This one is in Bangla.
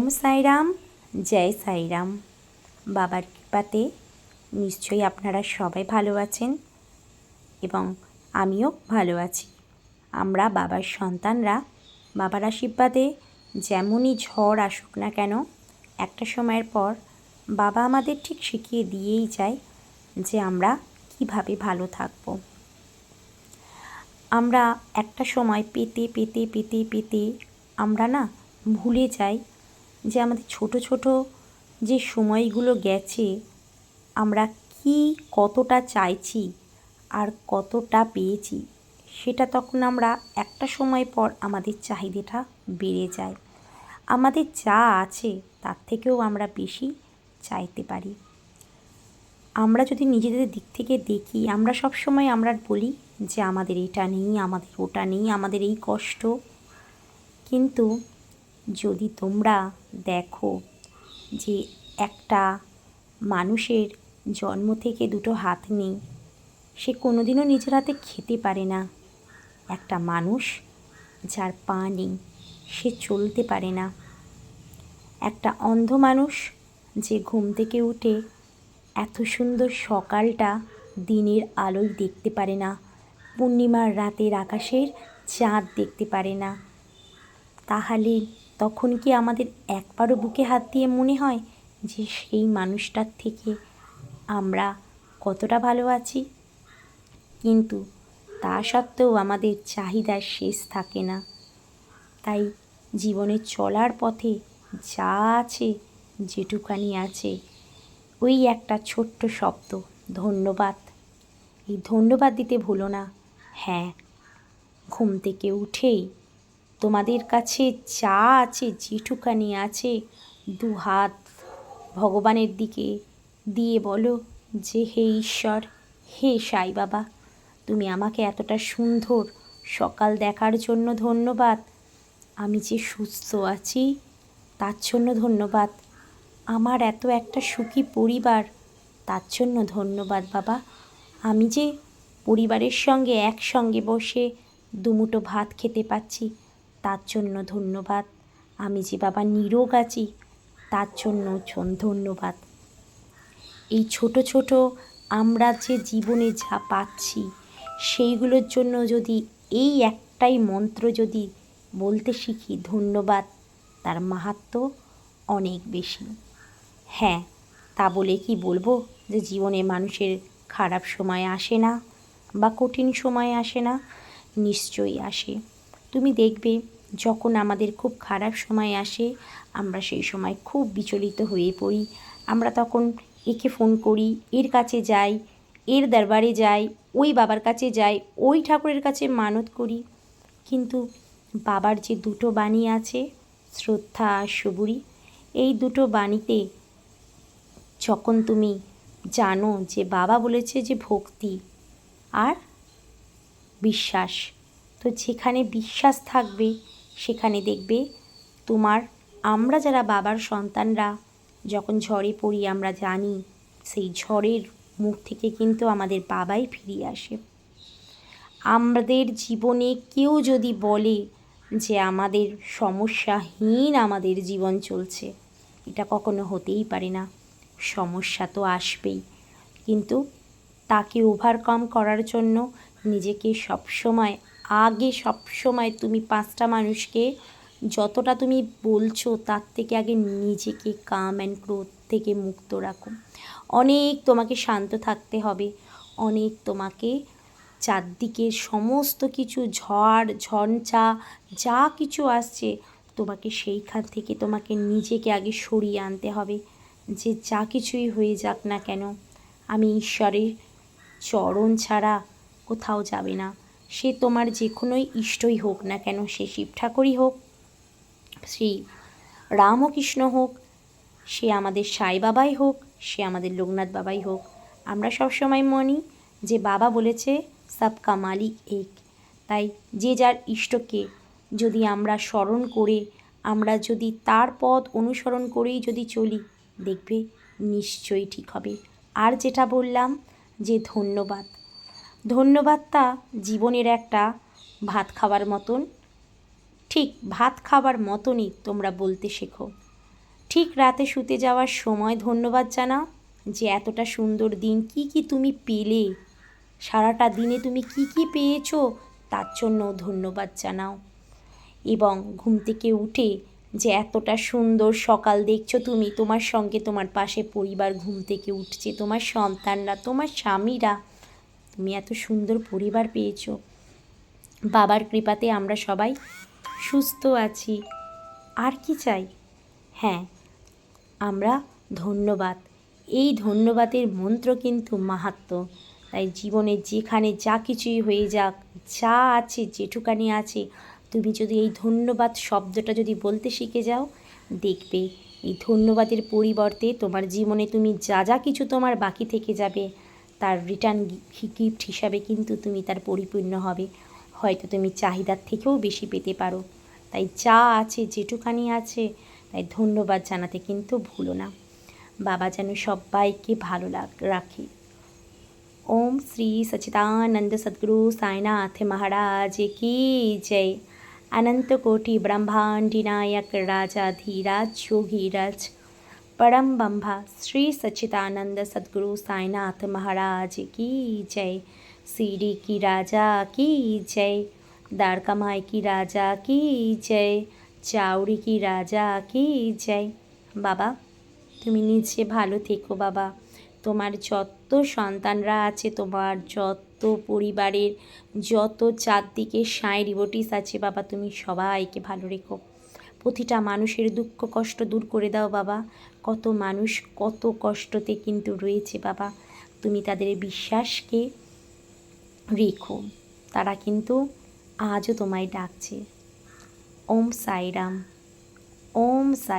ওম সাইরাম, জয় সাইরাম। বাবার কৃপাতে নিশ্চয়ই আপনারা সবাই ভালো আছেন এবং আমিও ভালো আছি। আমরা বাবার সন্তানরা, বাবার আশীর্বাদে যেমনই ঝড় আসুক না কেন, একটা সময়ের পর বাবা আমাদের ঠিক শিখিয়ে দিয়েই যায় যে আমরা কীভাবে ভালো থাকব। আমরা একটা সময় পেতে পেতে পেতে পেতে আমরা না ভুলে যাই যে আমাদের ছোট ছোট যে সময়গুলো গেছে, আমরা কি কতটা চাইছি আর কতটা পেয়েছি, সেটা তখন আমরা একটা সময় পর আমাদের চাহিদাটা বেড়ে যায়। আমাদের যা আছে তার থেকেও আমরা বেশি চাইতে পারি। আমরা যদি নিজেদের দিক থেকে দেখি, আমরা সব সময় আমরা বলি যে আমাদের এটা নেই, আমাদের ওটা নেই, আমাদের এই কষ্ট। কিন্তু যদি তোমরা দেখো যে একটা মানুষের জন্ম থেকে দুটো হাত নেই, সে কোনোদিনও নিজের হাতে খেতে পারে না। একটা মানুষ যার পা নেই, সে চলতে পারে না। একটা অন্ধ মানুষ যে ঘুম থেকে উঠে এত সুন্দর সকালটা দিনের আলোয় দেখতে পারে না, পূর্ণিমার রাতের আকাশের চাঁদ দেখতে পারে না। তাহলে তখন কি আমাদের একবারও বুকে হাত দিয়ে মনে হয় যে সেই মানুষটার থেকে আমরা কতটা ভালো আছি? কিন্তু তা সত্ত্বেও আমাদের চাহিদার শেষ থাকে না। তাই জীবনে চলার পথে যা আছে, যেটুকানি আছে, ওই একটা ছোট্ট শব্দ, ধন্যবাদ। এই ধন্যবাদ দিতে ভুলো না। হ্যাঁ ঘুম থেকে উঠেই তোমাদের কাছে যা আছে, যেটুকানি আছে দু হাত ভগবানের দিকে দিয়ে বলো যে, হে ঈশ্বর, হে সাই বাবা, তুমি আমাকে এতটা সুন্দর সকাল দেখার জন্য ধন্যবাদ। আমি যে সুস্থ আছি, তার জন্য ধন্যবাদ। আমার এত একটা সুখী পরিবার, তার জন্য ধন্যবাদ বাবা। আমি যে পরিবারের সঙ্গে একসঙ্গে বসে দুমুটো ভাত খেতে পাচ্ছি তার জন্য ধন্যবাদ। আমি যে বাবা নিরোগ আছি, তার জন্য ধন্যবাদ। এই ছোট ছোট আমরা যে জীবনে যা পাচ্ছি, সেইগুলোর জন্য যদি এই একটাই মন্ত্র যদি বলতে শিখি, ধন্যবাদ। তার মাহাত্ম অনেক বেশি। হ্যাঁ তা বলে কি বলব যে জীবনে মানুষের খারাপ সময় আসে না বা কঠিন সময় আসে না, নিশ্চয়ই আসে। তুমি দেখবে যখন আমাদের খুব খারাপ সময় আসে, আমরা সেই সময় খুব বিচলিত হয়ে পড়ি। আমরা তখন একে ফোন করি, এর কাছে যাই, এর দরবারে যাই, ওই বাবার কাছে যাই, ওই ঠাকুরের কাছে মানত করি। কিন্তু বাবার যে দুটো বাণী আছে, শ্রদ্ধা আর সবুরি, এই দুটো বাণীতে যখন তুমি জানো যে বাবা বলেছে যে ভক্তি আর বিশ্বাস তো যেখানে বিশ্বাস থাকবে, সেখানে দেখবে তোমার, আমরা যারা বাবার সন্তানরা, যখন ঝড়ে পড়ি আমরা জানি, সেই ঝড়ের মুখ থেকে কিন্তু আমাদের বাবাই ফিরিয়ে আসে। আমাদের জীবনে কেউ যদি বলে যে আমাদের সমস্যাহীন আমাদের জীবন চলছে, এটা কখনো হতেই পারে না। সমস্যা তো আসবেই। কিন্তু তাকে ওভারকাম করার জন্য নিজেকে সবসময় আগে সবসময় তুমি পাঁচটা মানুষকে যতটা তুমি বলছো তার থেকে আগে নিজেকে কাম অ্যান্ড ক্রোধ থেকে মুক্ত রাখো। অনেক তোমাকে শান্ত থাকতে হবে, অনেক তোমাকে চারদিকের সমস্ত কিছু ঝড়, ঝঞ্ঝা, যা কিছু আসছে তোমাকে সেইখান থেকে তোমাকে নিজেকে আগে সরিয়ে আনতে হবে যে যা কিছুই হয়ে যাক না কেন, আমি ঈশ্বরের চরণ ছাড়া কোথাও যাবে না। সে তোমার যে কোনোই ইষ্টই হোক না কেন, সে শিব ঠাকুরই হোক, শ্রী রামকৃষ্ণ হোক, সে আমাদের সাই বাবাই হোক, সে আমাদের লোকনাথ বাবাই হোক। আমরা সবসময় মনি যে বাবা বলেছে সব কামালি এক। তাই যে যার ইষ্টকে যদি আমরা স্মরণ করে, আমরা যদি তার পথ অনুসরণ করেই যদি চলি, দেখবে নিশ্চয়ই ঠিক হবে। আর যেটা বললাম যে ধন্যবাদ। ধন্যবাদটা জীবনের একটা ভাত খাবার মতন। ঠিক ভাত খাবার মতনই তোমরা বলতে শেখো। ঠিক রাতে শুতে যাওয়ার সময় ধন্যবাদ জানাও যে এতটা সুন্দর দিন কি কি তুমি পেলে। সারাটা দিনে তুমি কি কি পেয়েছ তার জন্য ধন্যবাদ জানাও। এবং ঘুম থেকে উঠে যে এতটা সুন্দর সকাল দেখছ তুমি, তোমার সঙ্গে তোমার পাশে পরিবার ঘুম থেকে উঠছে, তোমার সন্তানরা, তোমার স্বামীরা তুমি এত সুন্দর পরিবার পেয়েছ। বাবার কৃপাতে আমরা সবাই সুস্থ আছি। আর কি চাই? হ্যাঁ আমরা ধন্যবাদ। এই ধন্যবাদের মন্ত্র কিন্তু মাহাত্ম। তাই জীবনে যেখানে যা কিছুই হয়ে যাক, যা আছে, যেটুকানি আছে, তুমি যদি এই ধন্যবাদ শব্দটা যদি বলতে শিখে যাও, দেখবে এই ধন্যবাদের পরিবর্তে তোমার জীবনে তুমি যা যা কিছু তোমার বাকি থেকে যাবে তার রিটার্ন গিফট হিসাবে কিন্তু তুমি তার পরিপূর্ণ হবে। হয়তো তুমি চাহিদার থেকেও বেশি পেতে পারো। তাই যা আছে যেটুখানি আছে, তাই ধন্যবাদ জানাতে কিন্তু ভুলো না। বাবা যেন সবাইকে ভালো রাখে। ওম শ্রী সচিতানন্দ সদ্গুরু সাইনাথ মহারাজ কি জয়। অনন্ত কোটি ব্রহ্মাণ্ডিনায়ক রাজা ধীরাজ যোগীরাজ। પરમ બંભા શ્રી સચ્ચિદાનંદ સદગુરુ સાંઈનાથ મહારાજ કી જય શિરી કી રાજા કી જય દ્વારકામાઈ કી રાજા કી જય চাউরি কি রাজা কি জয় বাবা তুমি নিজে ভালো থেকো বাবা। তোমার যত সন্তানরা আছে, তোমার যত পরিবারের যত চারদিকে সাঁই রিবোটিস আছে বাবা, তুমি সবাইকে ভালো রেখো। প্রতিটা মানুষের দুঃখ কষ্ট দূর করে দাও বাবা। কত মানুষ কত কষ্টতে কিন্তু রয়েছে বাবা। তুমি তাদের বিশ্বাসকে রেখো। তারা কিন্তু আজও তোমায় ডাকছে। ওম সাইরাম। ওম সাই